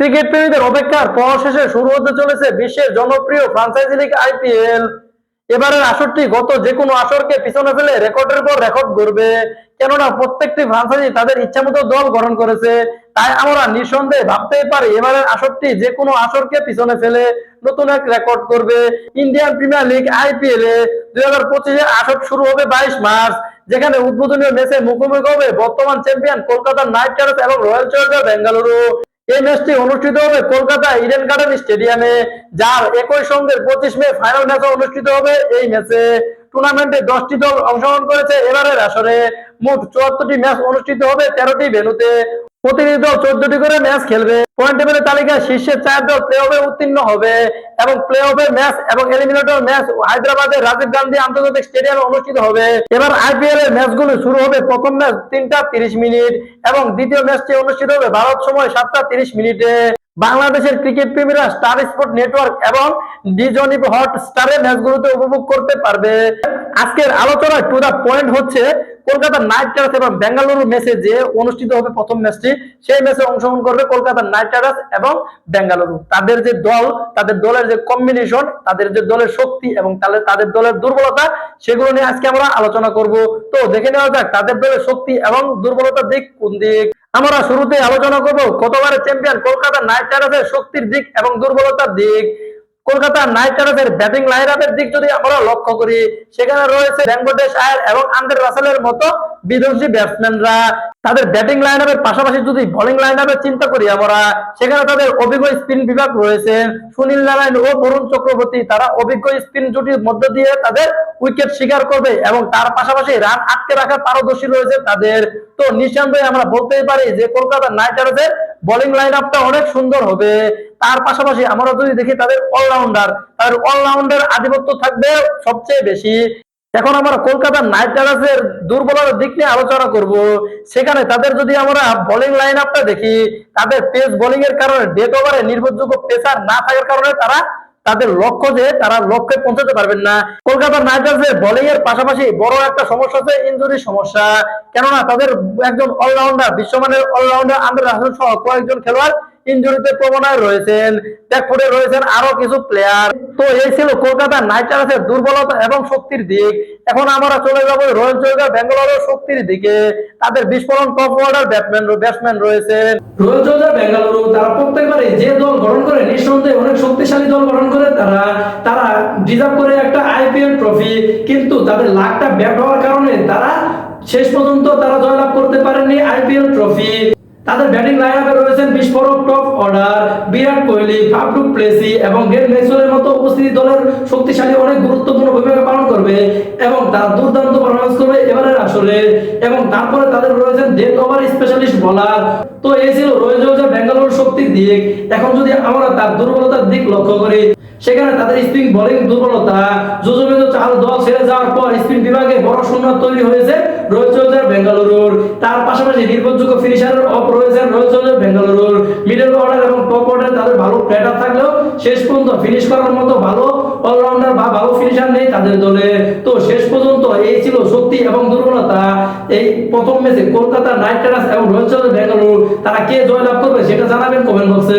Cricket প্রেমীদের অপেক্ষার পর শেষে শুরু হতে চলেছে বিশ্বের জনপ্রিয় ফ্রাঞ্চাইজি লিগ আইপিএল এবারের আসরটি গত যে কোনো আসরকে পিছনে ফেলে রেকর্ডের পর রেকর্ড করবে কেননা প্রত্যেকটি ফ্রাঞ্চাইজি তাদের ইচ্ছা মতো দল গঠন করেছে। তাই আমরা নিঃসন্দেহে ভাবতেই পারি এবারের আসরটি যে কোনো আসরকে পিছনে ফেলে নতুন এক রেকর্ড করবে ইন্ডিয়ান প্রিমিয়ার লিগ আইপিএল এ দুই হাজার পঁচিশে আসর শুরু হবে বাইশ মার্চ, যেখানে উদ্বোধনীয় ম্যাচে মুখোমুখি হবে বর্তমান চ্যাম্পিয়ন কলকাতা নাইট রাইডার্স এবং রয়্যাল চ্যালেঞ্জার্স বেঙ্গালুরু। এই ম্যাচটি অনুষ্ঠিত হবে কলকাতা ইডেন গার্ডেন স্টেডিয়ামে, যার একই সঙ্গে পঁচিশ মে ফাইনাল ম্যাচ অনুষ্ঠিত হবে। এই ম্যাচে টুর্নামেন্টে দশটি দল অংশগ্রহণ করেছে। এবারের আসরে মোট চুয়াত্তরটি ম্যাচ অনুষ্ঠিত হবে তেরোটি ভেন্যুতে। প্রতিটি দল চোদ্দটি করে ম্যাচ খেলবে। পয়েন্ট টেবিলের তালিকায় শীর্ষে চার দল প্লে অফে উত্তীর্ণ হবে এবং প্লে অফের ম্যাচ এবং এলিমিনেটর ম্যাচ হায়দ্রাবাদের রাজীব গান্ধী আন্তর্জাতিক স্টেডিয়ামে অনুষ্ঠিত হবে। এবার আইপিএল এর ম্যাচগুলো শুরু হবে প্রথম ম্যাচ তিনটা তিরিশ মিনিট এবং দ্বিতীয় ম্যাচটি অনুষ্ঠিত হবে ভারত সময় সাতটা তিরিশ মিনিটে। বাংলাদেশের ক্রিকেট প্রেমীরা স্টার স্পোর্ট নেটওয়ার্ক এবং ডিজনি হট স্টারে ম্যাচগুলোতে উপভোগ করতে পারবে। আজকের আলোচনা টু দা পয়েন্ট হচ্ছে কলকাতা নাইট রাইডার্স এবং বেঙ্গালুরু ম্যাচে যে অনুষ্ঠিত হবে প্রথম ম্যাচটি সেই ম্যাচে অংশগ্রহণ করবে কলকাতা নাইট রাইডার্স এবং বেঙ্গালুরু তাদের যে দল, তাদের দলের যে কম্বিনেশন তাদের যে দলের শক্তি এবং তাদের তাদের দলের দুর্বলতা, সেগুলো নিয়ে আজকে আমরা আলোচনা করব। তো দেখে নেওয়া যাক, তাদের দলের শক্তি এবং দুর্বলতার দিক কোন দিক? আমরা শুরুতে আলোচনা করব গতবারের চ্যাম্পিয়ন কলকাতা নাইট রাইডার্সের শক্তির দিক এবং দুর্বলতার দিক। কলকাতা নাইট রাইডার্সের ব্যাটিং লাইন আপের দিক যদি আমরা লক্ষ্য করি, সেখানে রয়েছে ভেঙ্কটেশ আয়ার এবং আন্দ্রে রাসেলের মতো বিধ্বংসী ব্যাটসম্যানরা তাদের ব্যাটিং লাইন আপের পাশাপাশি যদি বোলিং লাইন আপের চিন্তা করি আমরা, সেখানে তাদের অভিজ্ঞ স্পিন বিভাগ রয়েছেন সুনীল নারায়ণ ও বরুণ চক্রবর্তী, তারা অভিজ্ঞ স্পিন জুটির মধ্য দিয়ে তাদের উইকেট শিকার করবে এবং তার পাশাপাশি রান আটকে রাখার পারদর্শী রয়েছে তাদের। তো নিঃসন্দেহে আমরা বলতেই পারি যে কলকাতা নাইট রাইডার্সের বোলিং লাইন আপটা অনেক সুন্দর হবে। তার পাশাপাশি আমরা যদি দেখি তাদের অলরাউন্ডার তাদের অলরাউন্ডার আধিপত্য থাকবে সবচেয়ে বেশি। এখন আমরা কলকাতার নাইট রাইডার্সের দুর্বলতার দিক নিয়ে আলোচনা করব। সেখানে তাদের যদি আমরা বোলিং লাইন আপটা দেখি, তাদের পেস বোলিং এর কারণে ডেথ ওভারে নির্ভরযোগ্য পেসার না থাকার কারণে তারা তাদের লক্ষ্য যে তারা লক্ষ্যে পৌঁছাতে পারবেন না। কলকাতা নাইট রাইডার্সের বোলিং এর পাশাপাশি বড় একটা সমস্যা হচ্ছে ইনজুরি সমস্যা। কেননা তাদের একজন অলরাউন্ডার বিশ্বমানের অলরাউন্ডার আন্দ্রে রাসেল সহ কয়েকজন খেলোয়াড় ইনজুরিতে প্রবণায় রয়েছেন ব্যাকফুটে রয়েছেন আরও কিছু প্লেয়ার তো এই ছিল কলকাতা নাইট রাইডার্সের দুর্বলতা এবং শক্তির দিক। এখন আমরা চলে যাব রয়্যাল চ্যালেঞ্জার্স বেঙ্গালুরুর শক্তির দিকে। তাদের বিস্ফোরণ টপ অর্ডার ব্যাটম্যান ব্যাটসম্যান রয়েছেন। রয়্যাল চ্যালেঞ্জার্স বেঙ্গালুরু তারা প্রত্যেকবারে যে দল গঠন করে, নিঃসন্দেহে অনেক শক্তিশালী দল গঠন করে তারা তারা ডিজার্ভ করে একটা আইপিএল ট্রফি কিন্তু তাদের লাখটা ব্যাট হওয়ার কারণে তারা শেষ পর্যন্ত তারা জয়লাভ করতে ট্রফি ব্যাটিং লাইনআপে রয়েছেন বিস্ফোরক top order Virat Kohli Faf du Plessis এবং গ্রেট ম্যাক্সওয়েলের মতো উপস্থিতি দলের শক্তিশালী অনেক গুরুত্বপূর্ণ ভূমিকা পালন করবে এবং তারা দুর্দান্ত পারফরমেন্স করবে এবারের আসরে এবং তারপরে তাদের রয়েছেন ডেথ ওভার স্পেশালিস্ট বোলার তো এই ছিল রয়েল চ্যালেঞ্জার্স বেঙ্গালুরুর শক্তির দিক। এখন যদি আমরা তার দুর্বলতার দিক লক্ষ্য করি, সেখানে তাদের স্পিন বোলিং দুর্বলতা যুজবেন্দ্র চাল দল ছেড়ে যাওয়ার পর স্পিন বিভাগে বড় শূন্য তৈরি হয়েছে বেঙ্গালুরুর তার পাশাপাশি নির্ভরযোগ্য ফিনিশারের অফ রয়েছেন রয়্যাল বেঙ্গালুরুর মিডল অর্ডার এবং টপ অর্ডার তাদের ভালো প্লেটার থাকলেও শেষ পর্যন্ত ফিনিশ করার মতো ভালো অলরাউন্ডার বা ভালো ফিনিশার নেই তাদের দলে। তো শেষ পর্যন্ত এই ছিল শক্তি এবং দুর্বলতা। এই প্রথম ম্যাচে কলকাতা নাইট রাইডার্স এবং চ্যালেঞ্জার্স বেঙ্গালুরু তারা কে জয়লাভ করবে সেটা জানাবেন কমেন্ট বক্সে